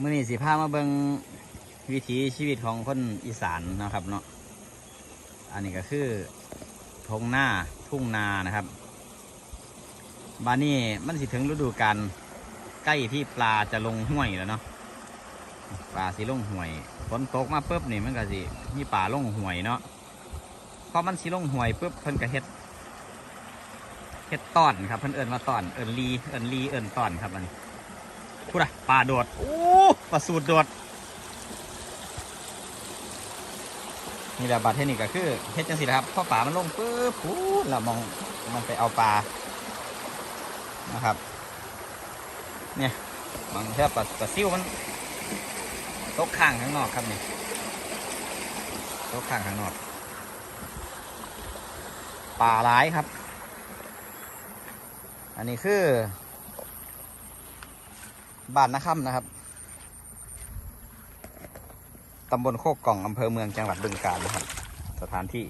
มื่อนี้สิพามาเบิงวิถีชีวิตของคนอีสานนะครับเนาะอันนี้ก็คือทงหน้าทุ่งนานะครับบานนี้มันสิถึงฤดูกาลใกล้ที่ปลาจะลงห้วยแล้วเนาะปลาสิลงห้วยฝนตกมาปุ๊บนี่มันก็สิมีปลาลงห้วยเนาะพอมันสิลงห้วยปุ๊บเพิ่นก็เฮ็ดเฮ็ดต้อนครับเพิ่นเอิ้นว่าต้อนเอิ้นลีเอิ้นลีเอิ้นต้อนครับอันนี้ พูดอะปลาโดด โอ้ปลาสูดโดด นี่แหละบัตรเทคนิคก็คือเฮ็ดจังสินะครับพอปลามันลงปุ๊บปุ๊บเรามองมันไปเอาปลานะครับเนี่ยบางเทีปลาปลาซิวมันตกข้างข้างนอกครับนี่ตกข้างข้างนอกปลาหลายครับ อันนี้คือ บ้านนาค่ำนะครับตำบลโคกกล่องอำเภอเมืองจังหวัดบึงกาฬนะครับ สถานที่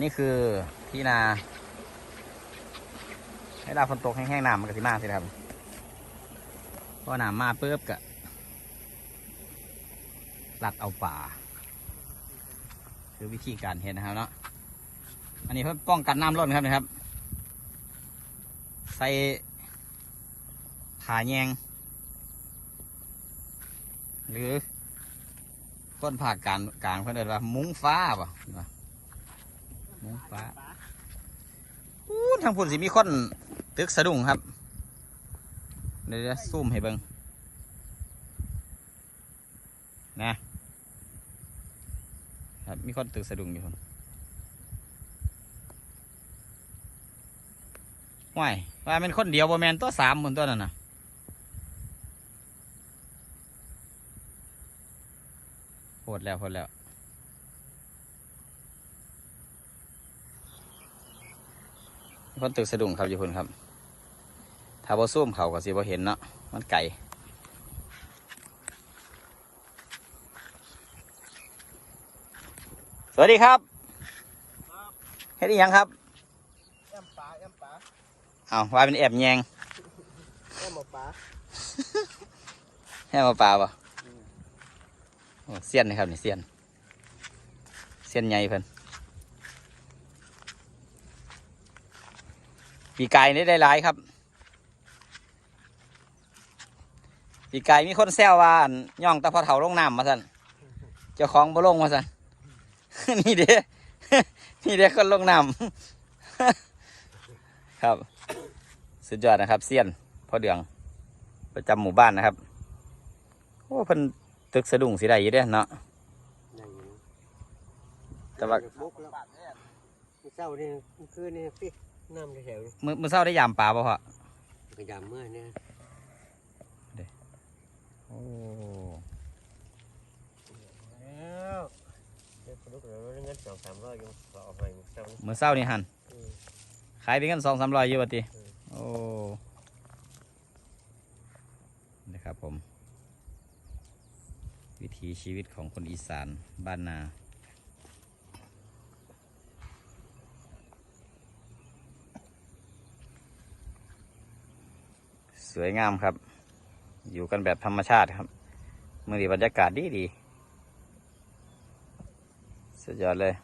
นี่คือที่นา ให้ดาวฝนตกแห้งๆน้ำมันก็สิมาสิครับเพราะน้ำมาปุ๊บก็ลัดเอาป่า คือวิธีการเห็นนะครับเนาะอันนี้เพื่อป้องกันน้ำล้นครับนะครับ ใส่ ผาแยง หรือต้นผักกางกลางเพื่อนเรียกว่า มุ้งฟ้าป่ะว่ามุ้งฟ้าอู้ทางพุ่นสิมีคนตึกสะดุ้งครับ เดี๋ยวจะซูมให้เบิงนะครับมีคนตึกสะดุ้งอยู่คนว่ายว่าเป็นคนเดียวบ่แมนตัวสามบนตัวนั่นน่ะ หดแล้วโหดแล้วคนตึกสะดุ้งครับอยู่พุ่นครับ ถ้าบ่ซูมเขาก็สิบ่เห็นเนาะ มันไก่สวัสดีครับเฮ็ดอีหยังครับแอมปลาแอมปลาเอาว่าเป็นแอบแยงแอมหมอปลาให้มาปลาป่ะโอ้ เสียนนะครับนี่เสียน เสียนใหญ่เพิ่นปีกายนี่ได้หลายครับ ปีกายมีคนแซวว่าย่องตะพอเถาลงน้ำมาสั่นเจ้าของบ่ลงมาสั่นนี่เด้นี่เด้คนลงน้ำครับ สุดยอดนะครับเซียนพ่อเดืองประจำหมู่บ้านนะครับ โอ้เพิ่น ตึกสะดุ้งสิได้อยู่เด้เนาะ แต่ว่าบุกแล้วมื้อเช้านี่มื้อคืนนี่พี่น้ำแถวๆนี่มือมือเศร้าได้ยามปลาป่ะพ่อพยายามเมื่อเนี่ยโอ้แล้วเดี๋ยวลุกแล้วเงินสองสามร้อยยังขอเอาไปมื้อเช้านี่มือเศร้านี่หันอืมขายเป็นกันสองสามร้อยอยู่ปะติอืมโอ้ นะครับผม วิถีชีวิตของคนอีสานบ้านนาสวยงามครับ อยู่กันแบบธรรมชาติครับเมื่อดีบรรยากาศดีดี สุดยอดเลย